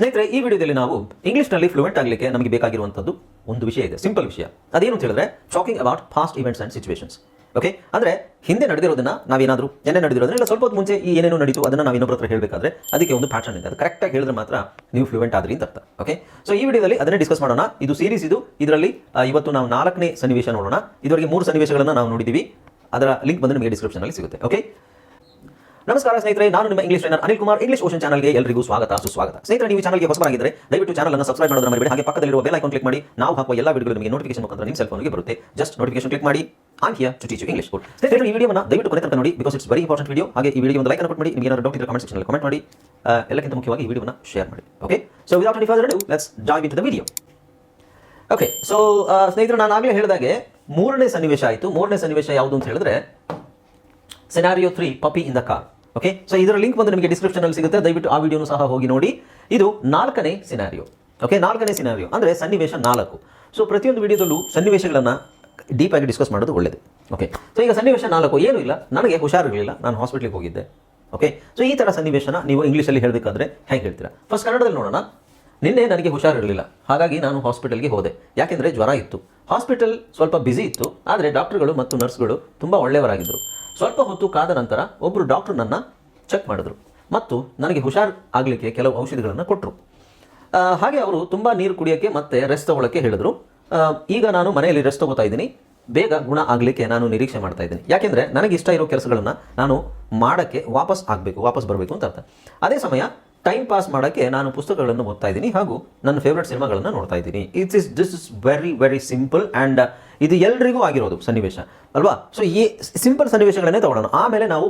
ಸ್ನೇಹಿತರೆ, ಈ ವಿಡಿಯೋದಲ್ಲಿ ನಾವು ಇಂಗ್ಲಿಷ್ನಲ್ಲಿ ಫ್ಲೂಯೆಂಟ್ ಆಗಲಿಕ್ಕೆ ನಮಗೆ ಬೇಕಾಗಿರುವಂಥದ್ದು ಒಂದು ವಿಷಯ ಇದೆ ಸಿಂಪಲ್ ವಿಷಯ. ಅದೇನು ಅಂತ ಹೇಳಿದ್ರೆ talking about fast events and situations okay ಅಂದ್ರೆ, ಹಿಂದೆ ನಡೆದಿರೋದನ್ನ ನಾವೇನಾದರೂ ಏನೇ ನಡೆದಿರೋದನ್ನ, ಇಲ್ಲ ಸ್ವಲ್ಪ ಹೊತ್ತು ಮುಂಚೆ ಈ ಏನೇನು ನಡೀತು, ಅದನ್ನ ನಾವು ಇನ್ನೊಬ್ಬರ ಹತ್ರ ಹೇಳಬೇಕಾದ್ರೆ ಅದಕ್ಕೆ ಒಂದು ಪ್ಯಾಟರ್ನ್ ಇದೆ. ಅದು ಕರೆಕ್ಟಾಗಿ ಹೇಳಿದ್ರೆ ಮಾತ್ರ ನೀವು ಫ್ಲೂಯೆಂಟ್ ಆದ್ರಿ ಅಂತ ಅರ್ಥ. ಓಕೆ ಸೊ ಈ ವಿಡಿಯೋದಲ್ಲಿ ಅದನ್ನೇ ಡಿಸ್ಕಸ್ ಮಾಡೋಣ. ಇದು ಸೀರೀಸ್ ಇದು. ಇದರಲ್ಲಿ ಇವತ್ತು ನಾವು ನಾಲ್ಕನೇ ಸನ್ನಿವೇಶ ನೋಡೋಣ. ಇದುವರೆಗೆ ಮೂರು ಸನ್ನಿವೇಶಗಳನ್ನು ನಾವು ನೋಡಿದ್ದೀವಿ ಅದರ ಲಿಂಕ್ ಬಂದು ನಿಮಗೆ ಡಿಸ್ಕ್ರಿಪ್ಷನ್ ಅಲ್ಲಿ ಸಿಗುತ್ತೆ. ಓಕೆ ನಮಸ್ಕಾರ ಸ್ನೇಹಿತರೆ, ನಾನು ನಿಮ್ಮ English trainer Anil Kumar. English ocean ಚಾನಲ್ಗೆ ಎಲ್ಲರಿಗೂ ಸ್ವಾಗತ, ಸುಸ್ವಾಗತ. ಸ್ನೇಹಿತರೆ, ನೀವು ಚಾನಲ್ಗೆ ಹೊಸಬರಾಗಿದ್ದರೆ ದಯವಿಟ್ಟು ಚಾನಲ್ ಅನ್ನು ಸಬ್ಸ್ಕ್ರೈಬ್ ಮಾಡೋದನ್ನ ಮರಿಬೇಡಿ. ಹಾಗೆ ಪಕ್ಕದಲ್ಲಿರುವ ಬೆಲ್ ಐಕಾನ್ ಕ್ಲಿಕ್ ಮಾಡಿ, ನಾವು ಹಾಕುವ ಎಲ್ಲ ವಿಡಿಯೋಗಳು ನಿಮಗೆ ನೋಟಿಫಿಕೇಶನ್ ಮುಖಾಂತರ ನಿಮ್ಮ ಸೆಲ್ಫೋನ್ಗೆ ಬರುತ್ತೆ. ಜಸ್ಟ್ ನೋಟಿಫಿಕೇಶನ್ ಕ್ಲಿಕ್ ಮಾಡಿ on here to teach English ಸ್ನೇಹಿತರೆ, ಈ ವಿಡಿಯೋನ ದಯವಿಟ್ಟು ಕೊನೆ ತನಕ ನೋಡಿ because it's very important video ಹಾಗೆ ಈ ವಿಡಿಯೋ ಒಂದು ಲೈಕ್ ಅನ್ನು ಕೊಟ್ಟು ಮಾಡಿ ನಿಮಗೆ ಏನಾದರೂ ಡೌಟ್ ಇದ್ದರೆ ಕಮೆಂಟ್ ಸೆಕ್ಷನ್ ಕಮೆಂಟ್ ಮಾಡಿ. ಎಲ್ಲಕ್ಕಿಂತ ಮುಖ್ಯವಾಗಿ ಈ ವಿಡಿಯೋನ ಶೇರ್ ಮಾಡಿ. Okay so without any further do let's dive into video okay so ಸ್ನೇಹಿತರೆ, ನಾನು ಆಗಲೇ ಹೇಳಿದಾಗೆ ಮೂರನೇ ಸನ್ನಿವೇಶ ಆಯಿತು. ಮೂರನೇ ಸನ್ನಿವೇಶ ಯಾವುದು ಅಂತ ಹೇಳಿದ್ರೆ scenario three puppy in the car okay so ಇದರ ಲಿಂಕ್ ಬಂದು ನಿಮಗೆ ಡಿಸ್ಕ್ರಿಪ್ಷನ್ ಅಲ್ಲಿ ಸಿಗುತ್ತೆ. ದಯವಿಟ್ಟು ಆ ವಿಡಿಯೋನು ಸಹ ಹೋಗಿ ನೋಡಿ. ಇದು ನಾಲ್ಕನೇ ಸಿನಾರಿಯೋ ಓಕೆ ನಾಲ್ಕನೇ ಸಿನಾರಿಯೋ ಅಂದರೆ ಸನ್ನಿವೇಶ ನಾಲ್ಕು. ಸೊ ಪ್ರತಿಯೊಂದು ವಿಡಿಯೋದಲ್ಲೂ ಸನ್ನಿವೇಶಗಳನ್ನು ಡೀಪ್ ಆಗಿ ಡಿಸ್ಕಸ್ ಮಾಡೋದು ಒಳ್ಳೆಯದು ಓಕೆ ಸೊ ಈಗ ಸನ್ನಿವೇಶ ನಾಲ್ಕು ಏನೂ ಇಲ್ಲ? ನನಗೆ ಹುಷಾರಿರಲಿಲ್ಲ. ನಾನು ಹಾಸ್ಪಿಟ್ಲಿಗೆ ಹೋಗಿದ್ದೆ. ಓಕೆ ಸೊ ಈ ಥರ ಸನ್ನಿವೇಶನ ನೀವು ಇಂಗ್ಲೀಷಲ್ಲಿ ಹೇಳಬೇಕಾದ್ರೆ ಹೇಗೆ ಹೇಳ್ತೀರಾ? ಫಸ್ಟ್ ಕನ್ನಡದಲ್ಲಿ ನೋಡೋಣ. ನಿನ್ನೆ ನನಗೆ ಹುಷಾರಿರಲಿಲ್ಲ. ಹಾಗಾಗಿ ನಾನು ಹಾಸ್ಪಿಟಲ್ಗೆ ಹೋದೆ. ಯಾಕೆಂದರೆ ಜ್ವರ ಇತ್ತು. ಹಾಸ್ಪಿಟಲ್ ಸ್ವಲ್ಪ ಬ್ಯುಸಿ ಇತ್ತು. ಆದರೆ ಡಾಕ್ಟರ್ಗಳು ಮತ್ತು ನರ್ಸ್ಗಳು ತುಂಬ ಒಳ್ಳೆಯವರಾಗಿದ್ದರು ಸ್ವಲ್ಪ ಹೊತ್ತು ಕಾದ ನಂತರ ಒಬ್ಬರು ಡಾಕ್ಟರ್ ನನ್ನ ಚೆಕ್ ಮಾಡಿದ್ರು ಮತ್ತು ನನಗೆ ಹುಷಾರ್ ಆಗಲಿಕ್ಕೆ ಕೆಲವು ಔಷಧಿಗಳನ್ನು ಕೊಟ್ಟರು ಹಾಗೆ ಅವರು ತುಂಬ ನೀರು ಕುಡಿಯೋಕ್ಕೆ ಮತ್ತೆ ರೆಸ್ಟ್ ತಗೊಳ್ಳೋಕ್ಕೆ ಹೇಳಿದ್ರು. ಈಗ ನಾನು ಮನೆಯಲ್ಲಿ ರೆಸ್ಟ್ ತಗೋತಾ ಇದ್ದೀನಿ. ಬೇಗ ಗುಣ ಆಗಲಿಕ್ಕೆ ನಾನು ನಿರೀಕ್ಷೆ ಮಾಡ್ತಾ ಇದ್ದೀನಿ. ಯಾಕೆಂದರೆ ನನಗೆ ಇಷ್ಟ ಇರೋ ಕೆಲಸಗಳನ್ನು ನಾನು ಮಾಡೋಕ್ಕೆ ವಾಪಸ್ ಆಗಬೇಕು, ವಾಪಸ್ ಬರಬೇಕು ಅಂತ ಅರ್ಥ. ಅದೇ ಸಮಯ ಟೈಮ್ ಪಾಸ್ ಮಾಡೋಕ್ಕೆ ನಾನು ಪುಸ್ತಕಗಳನ್ನು ಓದ್ತಾ ಇದ್ದೀನಿ ಹಾಗೂ ನನ್ನ ಫೇವ್ರೆಟ್ ಸಿನಿಮಾಗಳನ್ನು ನೋಡ್ತಾ ಇದ್ದೀನಿ. It's is this is very very simple and ಇದು ಎಲ್ರಿಗೂ ಆಗಿರೋದು ಸನ್ನಿವೇಶ, ಅಲ್ವಾ? ಸೊ ಈ ಸಿಂಪಲ್ ಸನ್ನಿವೇಶಗಳನ್ನೇ ತಗೊಳ್ಳೋಣ. ಆಮೇಲೆ ನಾವು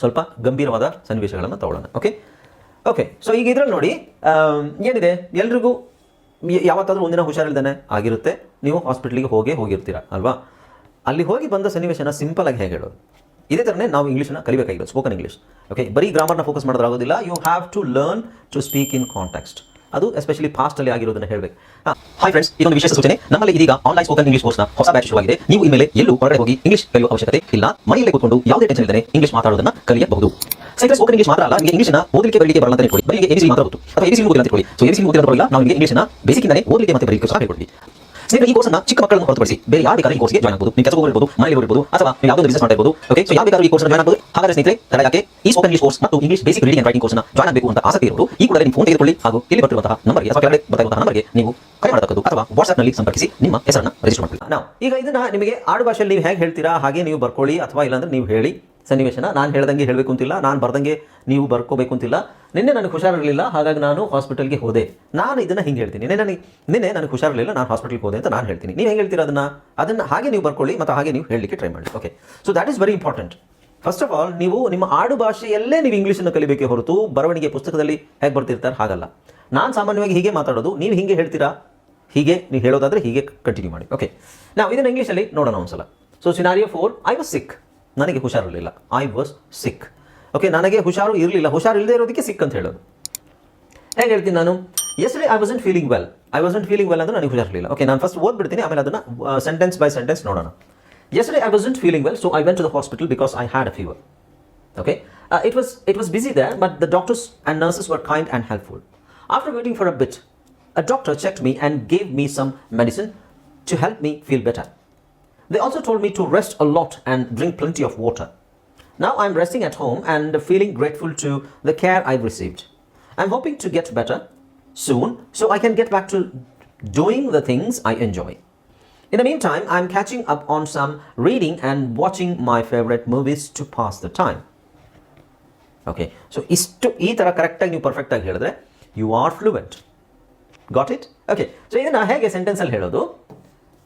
ಸ್ವಲ್ಪ ಗಂಭೀರವಾದ ಸನ್ನಿವೇಶಗಳನ್ನು ತಗೊಳ್ಳೋಣ. ಓಕೆ ಓಕೆ ಸೊ ಈಗ ಇದರಲ್ಲಿ ನೋಡಿ ಏನಿದೆ? ಎಲ್ರಿಗೂ ಯಾವತ್ತಾದರೂ ಒಂದಿನ ಹುಷಾರಿಲ್ದೇ ಆಗಿರುತ್ತೆ. ನೀವು ಹಾಸ್ಪಿಟ್ಲಿಗೆ ಹೋಗೇ ಹೋಗಿರ್ತೀರ, ಅಲ್ವಾ? ಅಲ್ಲಿ ಹೋಗಿ ಬಂದ ಸನ್ನಿವೇಶನ ಸಿಂಪಲ್ ಆಗಿ ಹೇಗೆ ಹೇಳೋದು? ಇದೇ ಥರನೇ ನಾವು ಇಂಗ್ಲೀಷನ್ನು ಕಲಿಬೇಕಾಗಿರೋದು ಸ್ಪೋಕನ್ ಇಂಗ್ಲೀಷ್ ಓಕೆ ಬರೀ ಗ್ರಾಮರ್ನ focus ಮಾಡೋದಾಗೋದಿಲ್ಲ you have to learn to speak in context ಅದು ಎಸ್ಪೆಷಲಿ ಫಾಸ್ಟ್ ಅಲ್ಲಿ ಆಗಿರೋದನ್ನ ಹೇಳಬೇಕು. ಹಾಯ್ ಫ್ರೆಂಡ್ಸ್ ಇದೊಂದು ವಿಶೇಷ ಸೂಚನೆ. ನಮ್ಮಲ್ಲಿ ಇದೀಗ ಆನ್ಲೈನ್ ಸ್ಪೋಕನ್ ಇಂಗ್ಲಿಷ್ ಕೋರ್ಸ್ನ ಹೊಸ ಬ್ಯಾಚ್ ಶುರುವಾಗಿದೆ. ನೀವು ಇನ್ಮೇಲೆ ಎಲ್ಲೂ ಹೊರಗಡೆ ಹೋಗಿ ಇಂಗ್ಲಿಷ್ ಕಲಿಯುವ ಅವಶ್ಯಕತೆ ಇಲ್ಲ. ಮನೆಯಲ್ಲೇ ಕೂತ್ಕೊಂಡು ಯಾವುದೇ ಟೆನ್ಷನ್ ಇಲ್ಲದೆ ಇಂಗ್ಲಿಷ್ ಮಾತಾಡೋದನ್ನ ಕಲಿಯಬಹುದು. ಸೈಕಲ್ ಸ್ಪೋಕನ್ ಇಂಗ್ಲಿಷ್ ಮಾತ್ರ ಅಲ್ಲ, ನಿಮಗೆ ಇಂಗ್ಲಿಷ್ನ ಓದಲಿಕ್ಕೆ ಬರಲಿಕ್ಕೆ ಬರಲ್ಲ ಅಂತ ಹೇಳ್ಕೊಳ್ಳಿ ಬರೀ ಎಬಿಸಿ ಮಾತ್ರ ಗೊತ್ತು ಅಥವಾ ಎಬಿಸಿ ಓದಿಲ್ಲ ಅಂತ ಹೇಳಿ ಸೊ ಎಬಿಸಿ ಓದಿಲ್ಲ ನಾವು ನಿಮಗೆ ಇಂಗ್ಲಿಷ್ನ ಬೇಸಿಕ್ಕಿಂದಲೇ ಓದಲಿಕ್ಕೆ ಮತ್ತೆ ಬರೀಲಿಕ್ಕೆ ಸಹ ಹೇಳ್ಕೊಡ್ತೀವಿ. ಸ್ನೇಹಿತರೆ, ಈ ಕೋರ್ಸ್ನ ಚಿಕ್ಕ ಮಕ್ಕಳನ್ನು ಹೊರತುಪಡಿಸಿ ಬೇರೆ ಯಾರು ಬೇಕಾದ್ರೆ ಈ ಕೋರ್ಸ್ಗೆ ಜಾಯ್ನ್ ಆಗಬಹುದು ನೀವು ಕೆಲಸ ಇರ್ಬೋದು ಮನೆಯಲ್ಲಿ ಇರಬಹುದು ಅಥವಾ ನೀವು ಯಾವುದೋ ಬಿಸಿನೆಸ್ ಮಾಡ್ತಾ ಇರ್ಬೋದು ಓಕೆ ಸೊ ಯಾವ ಬೇಕಾದ್ರೂ ಈ ಕೋರ್ಸ್ ಜಾಯ್ನ್ ಆಗಬಹುದು ಹಾಗಾದ್ರೆ ಸ್ನೇಹಿತರೆ, ತಡ ಯಾಕೆ? ಈ ಸ್ಪೋಕನ್ ಇಂಗ್ಲಿಷ್ ಕೋರ್ಸ್ ಮತ್ತು English basic reading and writing ಕೋರ್ಸ್ನ ಜಾಯ್ನ್ ಆಗಬೇಕು ಅಂತ ಆಸಕ್ತಿ ಇರೋರು, ಈ ಕೂಡಲೇ ನಿಮ್ಮ ಫೋನ್ ತೆಗೆದುಕೊಳ್ಳಿ ಹಾಗೂ ಇಲ್ಲಿ ಬರ್ತಿರುವಂತಹ ನಂಬರ್ಗೆ ಅಥವಾ ಕೆಳಗಡೆ ಬರ್ತಾ ಇರುವಂತಹ ನಂಬರ್ಗೆ ನೀವು ಕರೆ ಮಾಡತಕ್ಕದ್ದು ಅಥವಾ ವಾಟ್ಸ್ಆಪ್ನಲ್ಲಿ ಸಂಪರ್ಕಿಸಿ ನಿಮ್ಮ ಹೆಸರನ್ನ ರಿಜಿಸ್ಟರ್ ಮಾಡ್ಕೊಳ್ಳಿ. ನಾವು ಈಗ ಇದನ್ನ ನಿಮಗೆ ಆಡು ಭಾಷೆಯಲ್ಲಿ ನೀವು ಹೇಗೆ ಹೇಳ್ತೀರಾ? ಹಾಗೆ ನೀವು ಬರ್ಕೊಳ್ಳಿ ಅಥವಾ ಇಲ್ಲಾಂದ್ರೆ ನೀವು ಹೇಳಿ. ಸನ್ನಿವೇಶನ. ನಾನು ಹೇಳ್ದಂಗೆ ಹೇಳಬೇಕು ಅಂತಿಲ್ಲ. ನಾನು ಬರ್ದಂಗೆ ನೀವು ಬರ್ಕೋಬೇಕು ಅಂತಿಲ್ಲ. ನಿನ್ನೆ ನನಗೆ ಹುಷಾರಿರಲಿಲ್ಲ. ಹಾಗಾಗಿ ನಾನು ಹಾಸ್ಪಿಟಲ್ಗೆ ಹೋದೆ. ನಾನು ಇದನ್ನು ಹಿಂಗೆ ಹೇಳ್ತೀನಿ. ನಿನ್ನೆ ನನಗೆ ನಿನ್ನೆ ನನಗೆ ಹುಷಾರಿರಲಿಲ್ಲ. ನಾನು ಹಾಸ್ಪಿಟಲ್ಗೆ ಹೋದೆ ಅಂತ ನಾನು ಹೇಳ್ತೀನಿ. ನೀವು ಹೆಂಗೆ ಹೇಳ್ತೀರಾ ಅದನ್ನು? ಅದನ್ನು ಹಾಗೆ ನೀವು ಬರ್ಕೊಳ್ಳಿ ಮತ್ತು ಹಾಗೆ ನೀವು ಹೇಳಲಿಕ್ಕೆ ಟ್ರೈ ಮಾಡಿ. Okay so that is very important first of all ನೀವು ನಿಮ್ಮ ಆಡು ಭಾಷೆಯಲ್ಲೇ ನೀವು ಇಂಗ್ಲೀಷನ್ನು ಕಲಿಬೇಕೆ ಹೊರತು ಬರವಣಿಗೆ ಪುಸ್ತಕದಲ್ಲಿ ಹೇಗೆ ಬರ್ತಿರ್ತಾರೆ ಹಾಗಲ್ಲ. ನಾನು ಸಾಮಾನ್ಯವಾಗಿ ಹೀಗೆ ಮಾತಾಡೋದು. ನೀವು ಹೀಗೆ ಹೇಳ್ತೀರಾ? ಹೀಗೆ ನೀವು ಹೇಳೋದಾದರೆ ಹೀಗೆ ಕಂಟಿನ್ಯೂ ಮಾಡಿ. ಓಕೆ ನಾವು ಇದನ್ನು ಇಂಗ್ಲೀಷಲ್ಲಿ ನೋಡೋಣ ಒಂದ್ಸಲ. So scenario four I was sick ನನಗೆ ಹುಷಾರಿರಲಿಲ್ಲ ಐ ವಾಸ್ ಸಿಕ್ ಓಕೆ ನನಗೆ ಹುಷಾರು ಇರಲಿಲ್ಲ. ಹುಷಾರು ಇಲ್ಲದೆ ಇರೋದಕ್ಕೆ ಸಿಕ್ ಅಂತ ಹೇಳೋದು. ಹೇಗೆ ಹೇಳ್ತೀನಿ ನಾನು? Yesterday I wasn't feeling well I wasn't feeling well ಅಂದ್ರೆ ನನಗೆ ಹುಷಾರಿರಲಿಲ್ಲ ಓಕೆ ನಾನು ಫಸ್ಟ್ ಓದ್ಬಿಡ್ತೀನಿ, ಆಮೇಲೆ ಅದನ್ನ ಸೆಂಟೆನ್ಸ್ ಬೈ ಸೆಂಟೆನ್ಸ್ ನೋಡೋಣ. Yesterday I wasn't feeling well so I went to the hospital because I had a fever okay it was it was busy busy but but doctors doctors and nurses kind kind helpful after waiting for a bit a doctor doctor me me gave me some medicine to help me feel better. They also told me to rest a lot and drink plenty of water. Now I'm resting at home and feeling grateful to the care I've received. I'm hoping to get better soon so I can get back to doing the things I enjoy. In the meantime, I'm catching up on some reading and watching my favorite movies to pass the time. Okay so ಇಷ್ಟು ಈ ಥರ ಕರೆಕ್ಟಾಗಿ ನೀವು ಪರ್ಫೆಕ್ಟಾಗಿ ಹೇಳಿದ್ರೆ you are fluent got it okay so ಇದನ್ನು ಹೇಗೆ ಸೆಂಟೆನ್ಸಲ್ಲಿ ಹೇಳೋದು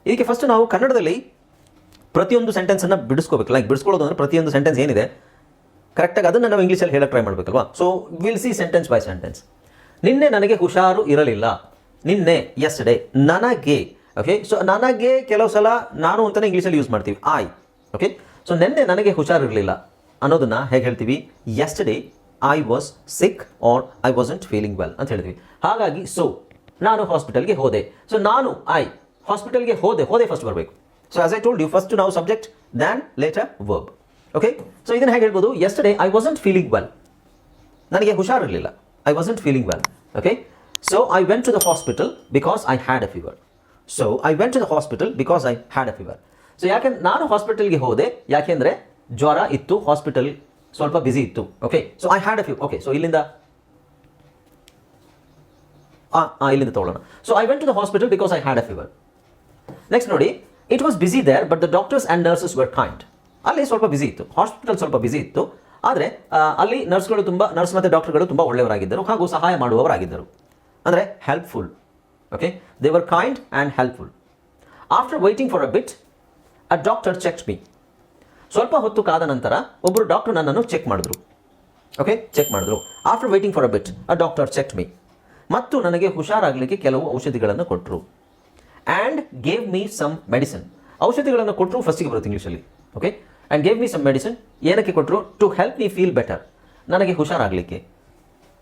ಇದಕ್ಕೆ ಫಸ್ಟ್ ನಾವು ಕನ್ನಡದಲ್ಲಿ ಪ್ರತಿಯೊಂದು ಸೆಂಟೆನ್ಸನ್ನು ಬಿಡಿಸ್ಕೋಬೇಕು. ಲೈಕ್ ಬಿಡಿಸ್ಕೊಳ್ಳೋದು ಅಂದರೆ ಪ್ರತಿಯೊಂದು ಸೆಂಟೆನ್ಸ್ ಏನಿದೆ ಕರೆಕ್ಟಾಗಿ ಅದನ್ನು ನಾವು ಇಂಗ್ಲೀಷಲ್ಲಿ ಹೇಳಕ್ಕೆ try ಮಾಡಬೇಕಲ್ವಾ? So will see sentence by sentence ನಿನ್ನೆ ನನಗೆ ಹುಷಾರು ಇರಲಿಲ್ಲ. ನಿನ್ನೆ ಎಸ್ ಡೇ ನನಗೆ. ಓಕೆ ಸೊ ನನಗೆ ಕೆಲವು ಸಲ ನಾನು ಅಂತಲೇ ಇಂಗ್ಲೀಷಲ್ಲಿ ಯೂಸ್ ಮಾಡ್ತೀವಿ. ಐ ಓಕೆ ಸೊ ನಿನ್ನೆ ನನಗೆ ಹುಷಾರು ಇರಲಿಲ್ಲ. ಅನ್ನೋದನ್ನ ಹೇಗೆ ಹೇಳ್ತೀವಿ? Yesterday I was sick or I wasn't feeling well ಅಂತ ಹೇಳ್ತೀವಿ. ಹಾಗಾಗಿ ಸೊ ನಾನು ಹಾಸ್ಪಿಟಲ್ಗೆ ಹೋದೆ. ಸೊ ನಾನು ಐ ಹಾಸ್ಪಿಟಲ್ಗೆ ಹೋದೆ. ಹೋದೆ ಫಸ್ಟ್ ಬರಬೇಕು. So as I told you first ನಾವು subject then later verb okay so ಇದನ್ನ ಹೇಗೆ ಹೇಳ್ಬೋದು? Yesterday I wasn't feeling well ನನಗೆ ಹುಷಾರಿರಲಿಲ್ಲ I wasn't feeling well okay so I went to the hospital because I had a fever so I went to the hospital because I had a fever so ಯಾಕೆಂದ್ರೆ ನಾನು ಹಾಸ್ಪಿಟಲ್ಗೆ ಹೋದೆ? ಯಾಕೆಂದರೆ ಜ್ವರ ಇತ್ತು hospital ಸ್ವಲ್ಪ ಬ್ಯುಸಿ ಇತ್ತು. Okay so I had a fever okay so ಇಲ್ಲಿಂದ ಇಲ್ಲಿಂದ ತಗೊಳ್ಳೋಣ. So I went to the hospital because I had a fever next ನೋಡಿ. It was busy there but the doctors and nurses were kind ಅಲ್ಲಿ ಸ್ವಲ್ಪ ಬಿಸಿ ಇತ್ತು. Hospital ಸ್ವಲ್ಪ ಬಿಸಿ ಇತ್ತು. ಆದರೆ ಅಲ್ಲಿ ನರ್ಸ್ಗಳು ತುಂಬ ನರ್ಸ್ ಮತ್ತು ಡಾಕ್ಟರ್ಗಳು ತುಂಬ ಒಳ್ಳೆಯವರಾಗಿದ್ದರು. ಹಾಗೂ ಸಹಾಯ ಮಾಡುವವರಾಗಿದ್ದರು. ಅಂದರೆ helpful okay they were kind and helpful after waiting for a bit a doctor check me ಸ್ವಲ್ಪ ಹೊತ್ತು ಕಾದ ನಂತರ ಒಬ್ಬರು ಡಾಕ್ಟರ್ ನನ್ನನ್ನು ಚೆಕ್ ಮಾಡಿದ್ರು. ಓಕೆ ಚೆಕ್ ಮಾಡಿದ್ರು. After waiting for a bit a doctor check me ಮತ್ತು ನನಗೆ ಹುಷಾರಾಗಲಿಕ್ಕೆ ಕೆಲವು ಔಷಧಿಗಳನ್ನು ಕೊಟ್ಟರು and gave me some medicine ಔಷಧಿಗಳನ್ನು ಕೊಟ್ಟರು ಫಸ್ಟಿಗೆ ಬರುತ್ತೆ ಇಂಗ್ಲೀಷಲ್ಲಿ okay and gave me some medicine ಏನಕ್ಕೆ ಕೊಟ್ಟರು to help me feel better ನನಗೆ ಹುಷಾರಾಗಲಿಕ್ಕೆ.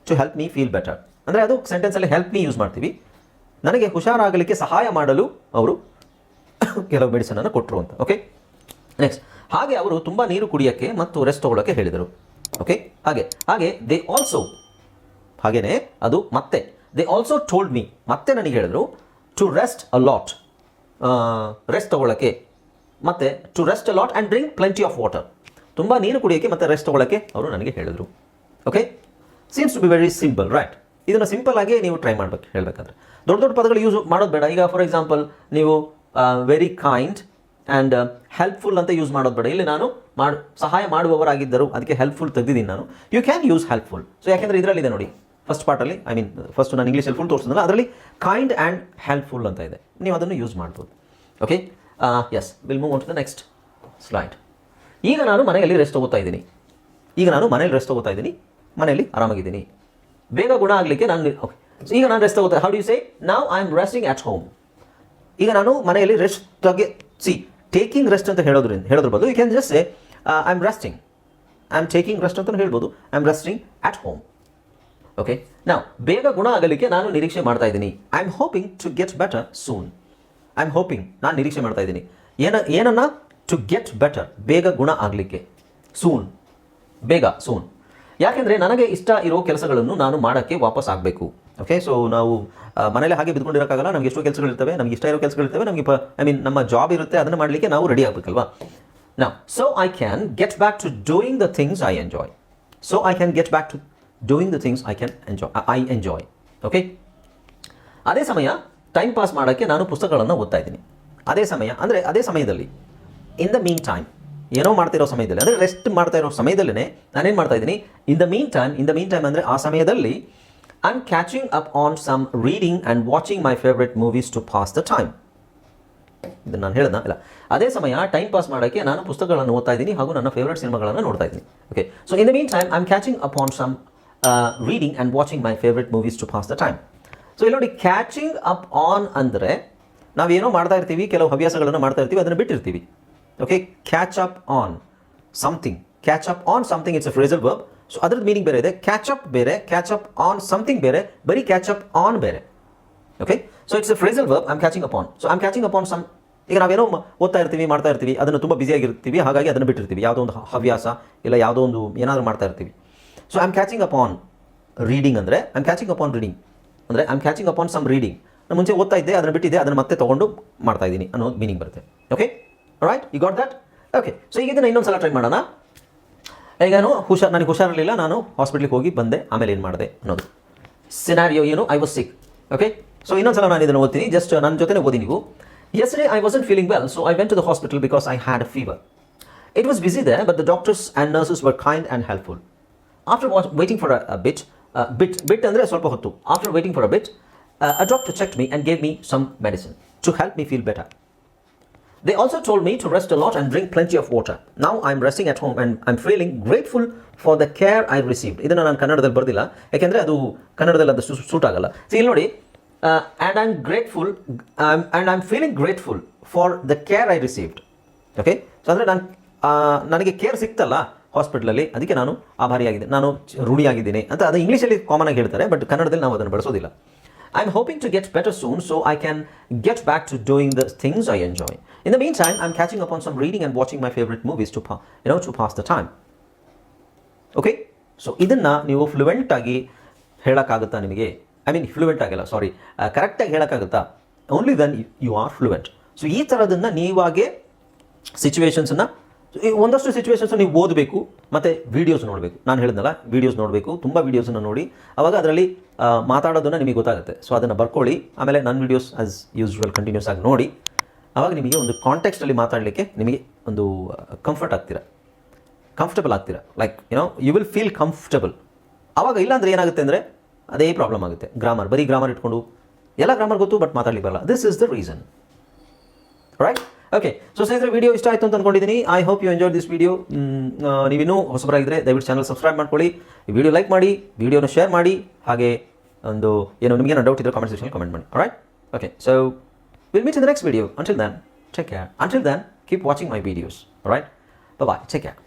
To help me feel better ಅಂದರೆ ಅದು ಸೆಂಟೆನ್ಸಲ್ಲಿ ಹೆಲ್ಪ್ ಮೀ ಯೂಸ್ ಮಾಡ್ತೀವಿ. ನನಗೆ ಹುಷಾರಾಗಲಿಕ್ಕೆ ಸಹಾಯ ಮಾಡಲು ಅವರು ಕೆಲವು ಮೆಡಿಸನನ್ನು ಕೊಟ್ಟರು ಅಂತ. ಓಕೆ ನೆಕ್ಸ್ಟ್ ಹಾಗೆ ಅವರು ತುಂಬ ನೀರು ಕುಡಿಯೋಕ್ಕೆ ಮತ್ತು ರೆಸ್ಟ್ ತೊಗೊಳ್ಳೋಕ್ಕೆ ಹೇಳಿದರು. ಓಕೆ ಹಾಗೆ. ಹಾಗೆ ದೇ ಆಲ್ಸೋ ಹಾಗೆಯೇ ಅದು ಮತ್ತೆ. ದೇ ಆಲ್ಸೋ ಟೋಲ್ಡ್ ಮೀ ಮತ್ತೆ ನನಗೆ ಹೇಳಿದ್ರು to rest a lot rest ತಗೊಳ್ಳೋಕ್ಕೆ ಮತ್ತು to rest a lot and drink plenty of water ತುಂಬ ನೀರು ಕುಡಿಯೋಕ್ಕೆ ಮತ್ತು ರೆಸ್ಟ್ ತಗೊಳ್ಳೋಕ್ಕೆ ಅವರು ನನಗೆ ಹೇಳಿದರು. Okay seems to be very simple right ಇದನ್ನು ಸಿಂಪಲ್ ಆಗಿ ನೀವು ಟ್ರೈ ಮಾಡಬೇಕು, ಹೇಳಬೇಕಾದ್ರೆ. ದೊಡ್ಡ ದೊಡ್ಡ ಪದಗಳು ಯೂಸ್ ಮಾಡೋದು ಬೇಡ. ಈಗ ಫಾರ್ ಎಕ್ಸಾಂಪಲ್ ನೀವು ವೆರಿ ಕೈಂಡ್ ಆ್ಯಂಡ್ ಹೆಲ್ಪ್ಫುಲ್ ಅಂತ ಯೂಸ್ ಮಾಡೋದು ಬೇಡ. ಇಲ್ಲಿ ನಾನು ಮಾಡಿ, ಸಹಾಯ ಮಾಡುವವರಾಗಿದ್ದರು ಅದಕ್ಕೆ ಹೆಲ್ಪ್ಫುಲ್ ತೆಗೆದಿದ್ದೀನಿ ನಾನು. You can use helpful so ಯಾಕೆಂದರೆ ಇದರಲ್ಲಿದೆ ನೋಡಿ. ಫಸ್ಟ್ ಪಾರ್ಟಲ್ಲಿ ಐ ಮೀನ್ ಫಸ್ಟ್ ನಾನು ಇಂಗ್ಲೀಷಲ್ಲಿ ಫುಲ್ ತೋರಿಸಿದ್ನಲ್ಲ, ಅದರಲ್ಲಿ ಕೈಂಡ್ ಆ್ಯಂಡ್ ಹೆಲ್ಪ್ಫುಲ್ ಅಂತ ಇದೆ. ನೀವು ಅದನ್ನು ಯೂಸ್ ಮಾಡ್ಬೋದು. Okay yes will move on to the next slide ಈಗ ನಾನು ಮನೆಯಲ್ಲಿ ರೆಸ್ಟ್ ತಗೋತಾ ಇದ್ದೀನಿ. ಈಗ ನಾನು ಮನೆಯಲ್ಲಿ ರೆಸ್ಟ್ ತಗೋತಾ ಇದ್ದೀನಿ. ಮನೆಯಲ್ಲಿ ಆರಾಮಾಗಿದ್ದೀನಿ. ಬೇಗ ಗುಣ ಆಗಲಿಕ್ಕೆ ನಾನು ಓಕೆ ಈಗ ನಾನು ರೆಸ್ಟ್ ತಗೋತಾ ಹೌ ಯು ಸೇ ನಾವು I am resting at home ಈಗ ನಾನು ಮನೆಯಲ್ಲಿ ರೆಸ್ಟ್ ತಗೆ ಸಿ ಟೇಕಿಂಗ್ ರೆಸ್ಟ್ ಅಂತ ಹೇಳೋದ್ರಿಂದ ಹೇಳೋದ್ರ ಬದಲು you can just say I am resting I am taking rest ಅಂತ ಹೇಳ್ಬೋದು. I am resting at home okay ನಾವು ಬೇಗ ಗುಣ ಆಗಲಿಕ್ಕೆ ನಾನು ನಿರೀಕ್ಷೆ ಮಾಡ್ತಾ ಇದ್ದೀನಿ. I am hoping to get better soon I am hoping ನಾನು ನಿರೀಕ್ಷೆ ಮಾಡ್ತಾ ಇದ್ದೀನಿ. ಏನ, ಏನನ್ನ? ಟು ಗೆಟ್ ಬೆಟರ್ ಬೇಗ ಗುಣ ಆಗಲಿಕ್ಕೆ. ಸೂನ್ ಬೇಗ ಸೂನ್ ಯಾಕೆಂದರೆ ನನಗೆ ಇಷ್ಟ ಇರೋ ಕೆಲಸಗಳನ್ನು ನಾನು ಮಾಡೋಕ್ಕೆ ವಾಪಸ್ ಆಗಬೇಕು. ಓಕೆ ಸೊ ನಾವು ಮನೇಲಿ ಹಾಗೆ ಬಿದ್ಕೊಂಡಿರೋಕ್ಕಾಗಲ್ಲ ನಮಗೆ ಎಷ್ಟೋ ಕೆಲಸಗಳಿರ್ತವೆ ನಮಗೆ ಇಷ್ಟ ಇರೋ ಕೆಲಸಗಳಿರ್ತವೆ ನಮಗೆ ಐ ಮೀನ್ ನಮ್ಮ ಜಾಬ್ ಇರುತ್ತೆ. ಅದನ್ನು ಮಾಡಲಿಕ್ಕೆ ನಾವು ರೆಡಿ ಆಗಬೇಕಲ್ವಾ? ನಾವು so I can get back to doing the things I enjoy so I can get back to doing the things I can enjoy I enjoy okay ಅದೇ ಸಮಯ ಟೈಮ್ ಪಾಸ್ ಮಾಡೋಕ್ಕೆ ನಾನು ಪುಸ್ತಕಗಳನ್ನು ಓದ್ತಾ ಇದ್ದೀನಿ. ಅದೇ ಸಮಯ, ಅಂದರೆ ಅದೇ ಸಮಯದಲ್ಲಿ ಇನ್ ದ ಮೀನ್ ಟೈಮ್ ಏನೋ ಮಾಡ್ತಿರೋ ಸಮಯದಲ್ಲಿ, ಅಂದರೆ ರೆಸ್ಟ್ ಮಾಡ್ತಾ ಇರೋ ಸಮಯದಲ್ಲೇ ನಾನೇನು ಮಾಡ್ತಾ ಇದ್ದೀನಿ? In the meantime in the meantime ಅಂದರೆ ಆ ಸಮಯದಲ್ಲಿ I am catching up on some reading and watching my favourite movies to pass the time ಇದನ್ನು ನಾನು ಹೇಳ್ದ? ಇಲ್ಲ. ಅದೇ ಸಮಯ ಟೈಮ್ ಪಾಸ್ ಮಾಡೋಕ್ಕೆ ನಾನು ಪುಸ್ತಕಗಳನ್ನು ಓದ್ತಾ ಇದ್ದೀನಿ ಹಾಗೂ ನನ್ನ ಫೇವ್ರೆಟ್ ಸಿನಿಮಾಗಳನ್ನು ನೋಡ್ತಾ ಇದ್ದೀನಿ. Okay so in the meantime I am catching up on some reading and watching my favourite movies to pass the time so ಇಲ್ಲಿ ನೋಡಿ ಕ್ಯಾಚಿಂಗ್ ಅಪ್ ಆನ್ ಅಂದರೆ ನಾವೇನೋ ಮಾಡ್ತಾ ಇರ್ತೀವಿ, ಕೆಲವು ಹವ್ಯಾಸಗಳನ್ನು ಮಾಡ್ತಾ ಇರ್ತೀವಿ, ಅದನ್ನು ಬಿಟ್ಟಿರ್ತೀವಿ. Okay catch up on something catch up on something it's a phrasal verb so ಅದ್ರದ್ದು ಮೀನಿಂಗ್ ಬೇರೆ ಇದೆ. ಕ್ಯಾಚ್ ಅಪ್ ಬೇರೆ ಕ್ಯಾಚ್ ಅಪ್ ಆನ್ ಸಮಥಿಂಗ್ ಬೇರೆ, ಬರೀ ಕ್ಯಾಚ್ ಅಪ್ ಆನ್ ಬೇರೆ. Okay so it's a phrasal verb I'm catching upon so I'm catching up on some ಈಗ ನಾವೇನೋ ಓದ್ತಾ ಇರ್ತೀವಿ, ಮಾಡ್ತಾ ಇರ್ತೀವಿ, ಅದನ್ನು ತುಂಬ ಬ್ಯುಸಿಯಾಗಿರ್ತೀವಿ ಹಾಗಾಗಿ ಅದನ್ನು ಬಿಟ್ಟಿರ್ತೀವಿ. ಯಾವುದೋ ಒಂದು ಹವ್ಯಾಸ, ಇಲ್ಲ ಯಾವುದೋ ಒಂದು ಏನಾದರೂ ಮಾಡ್ತಾ ಇರ್ತೀವಿ. So am catching upon reading ಅಂದರೆ ಆಮ್ ಕ್ಯಾಚಿಂಗ್ ಅಪಾನ್ ರೀಡಿಂಗ್ ಅಂದರೆ am catching upon some reading ನಾನು ಮುಂಚೆ ಓದ್ತಾ ಇದ್ದೆ, ಅದನ್ನು ಬಿಟ್ಟಿದ್ದೆ, ಅದನ್ನು ಮತ್ತೆ ತೊಗೊಂಡು ಮಾಡ್ತಾ ಇದ್ದೀನಿ ಅನ್ನೋದು ಮೀನಿಂಗ್ ಬರುತ್ತೆ. Okay right you got that okay so ಈಗ ಇದನ್ನು ಇನ್ನೊಂದು ಸಲ ಟ್ರೈ ಮಾಡೋಣ. ಈಗ ನಾನು ಹುಷಾರ್, ನನಗೆ ಹುಷಾರಿರಲಿಲ್ಲ, ನಾನು ಹಾಸ್ಪಿಟ್ಲಿಗೆ ಹೋಗಿ ಬಂದೆ, ಆಮೇಲೆ ಏನು ಮಾಡಿದೆ ಅನ್ನೋದು. ಸಿನಾರಿಯೋ ಏನು? I was sick okay so ಇನ್ನೊಂದ್ಸಲ ನಾನು ಇದನ್ನು ಓದ್ತೀನಿ. ಜಸ್ಟ್ ನನ್ನ ಜೊತೆ ಓದಿ ನೀವು. Yesterday I wasn't feeling well so I went to the hospital because I had fever it was busy they but the doctors and nurses were kind and helpful after for a, a bit, uh, bit, bit ಅಂದರೆ ಸ್ವಲ್ಪ ಹೊತ್ತು after for a bit, uh, a doctor checked me and gave me some medicine to help me feel better. They also told me to rest a lot and drink plenty of water. Now I'm resting at home and I'm feeling grateful for the care I received. ಇದನ್ನು ನಾನು ಕನ್ನಡದಲ್ಲಿ ಬರ್ದಿಲ್ಲ ಯಾಕೆಂದರೆ ಅದು ಕನ್ನಡದಲ್ಲಿ ಅದು suit ಆಗಲ್ಲ so ಇಲ್ಲಿ ನೋಡಿ and I am grateful and I am feeling grateful for the care I received okay so ಅಂದರೆ ನಾನು ನನಗೆ ಕೇರ್ ಸಿಕ್ತಲ್ಲ ಹಾಸ್ಪಿಟ್ಲಲ್ಲಿ, ಅದಕ್ಕೆ ನಾನು ಆಭಾರಿಯಾಗಿದೆ ನಾನು ರೂಢಿಯಾಗಿದ್ದೀನಿ ಅಂತ ಅದು ಇಂಗ್ಲೀಷಲ್ಲಿ ಕಾಮನ್ ಆಗಿ ಹೇಳ್ತಾರೆ ಬಟ್ ಕನ್ನಡದಲ್ಲಿ ನಾವು ಅದನ್ನು ಬಳಸೋದಿಲ್ಲ. I am hoping to get better soon so I can get back to doing the things I enjoy in the meantime I am catching upon some reading and watching my favourite movies to pa you to pass the time okay so ಇದನ್ನು ನೀವು ಫ್ಲೂವೆಂಟ್ ಆಗಿ ಹೇಳೋಕ್ಕಾಗುತ್ತಾ ನಿಮಗೆ? I mean fluent ಆಗಿಲ್ಲ ಸಾರಿ ಕರೆಕ್ಟಾಗಿ ಹೇಳೋಕ್ಕಾಗುತ್ತಾ? Only then you are fluent so ಈ ಥರದನ್ನು ನೀವಾಗೆ ಸಿಚುವೇಶನ್ಸನ್ನು ಒಂದಷ್ಟು situations ನೀವು ಓದಬೇಕು, ಮತ್ತು ವೀಡಿಯೋಸ್ ನೋಡಬೇಕು. ನಾನು ಹೇಳಿದ್ನಲ್ಲ ವೀಡಿಯೋಸ್ ನೋಡಬೇಕು, ತುಂಬ ವೀಡಿಯೋಸನ್ನು ನೋಡಿ, ಅವಾಗ ಅದರಲ್ಲಿ ಮಾತಾಡೋದನ್ನು ನಿಮಗೆ ಗೊತ್ತಾಗುತ್ತೆ. ಸೊ ಅದನ್ನು ಬರ್ಕೊಳ್ಳಿ, ಆಮೇಲೆ ನನ್ನ ವೀಡಿಯೋಸ್ ಆಸ್ ಯೂಸ್ವಲ್ ಕಂಟಿನ್ಯೂಸ್ ಆಗಿ ನೋಡಿ ಆವಾಗ ನಿಮಗೆ ಒಂದು ಕಾಂಟೆಕ್ಸ್ಟಲ್ಲಿ ಮಾತಾಡಲಿಕ್ಕೆ ನಿಮಗೆ ಒಂದು ಕಂಫರ್ಟ್ ಆಗ್ತೀರ? Comfortable ಆಗ್ತೀರ? Like you know you will feel comfortable ಆವಾಗ ಇಲ್ಲಾಂದರೆ ಏನಾಗುತ್ತೆ ಅಂದರೆ, ಅದೇ ಪ್ರಾಬ್ಲಮ್ ಆಗುತ್ತೆ. ಗ್ರಾಮರ್ ಬರೀ ಗ್ರಾಮರ್ ಇಟ್ಕೊಂಡು, ಎಲ್ಲ ಗ್ರಾಮರ್ ಗೊತ್ತು ಬಟ್ ಮಾತಾಡ್ಲಿಕ್ಕೆ ಬರಲ್ಲ. This is the reason right okay so ಸ್ನೇಹಿತರೆ ವಿಡಿಯೋ ಇಷ್ಟ ಆಯಿತು ಅಂತ ಅಂದ್ಕೊಂಡಿದ್ದೀನಿ I hope you enjoy this video ನೀವಿನ್ನೂ ಹೊಸಬರಾಗಿದ್ದರೆ ದಯವಿಟ್ಟು ಚಾನಲ್ ಸಬ್ಸ್ಕ್ರೈಬ್ ಮಾಡ್ಕೊಳ್ಳಿ. ವಿಡಿಯೋ ಲೈಕ್ ಮಾಡಿ ವಿಡಿಯೋನ ಶೇರ್ ಮಾಡಿ. ಹಾಗೆ ಒಂದು ಏನು ನಿಮಗೇನೋ ಡೌಟ್ ಇದ್ದರೆ ಕಾಮೆಂಟ್ ಸೆಕ್ಷನ್ ಕಮೆಂಟ್ ಮಾಡಿ. Right okay so will meet in the next video until then check until then keep watching my videos right bye check care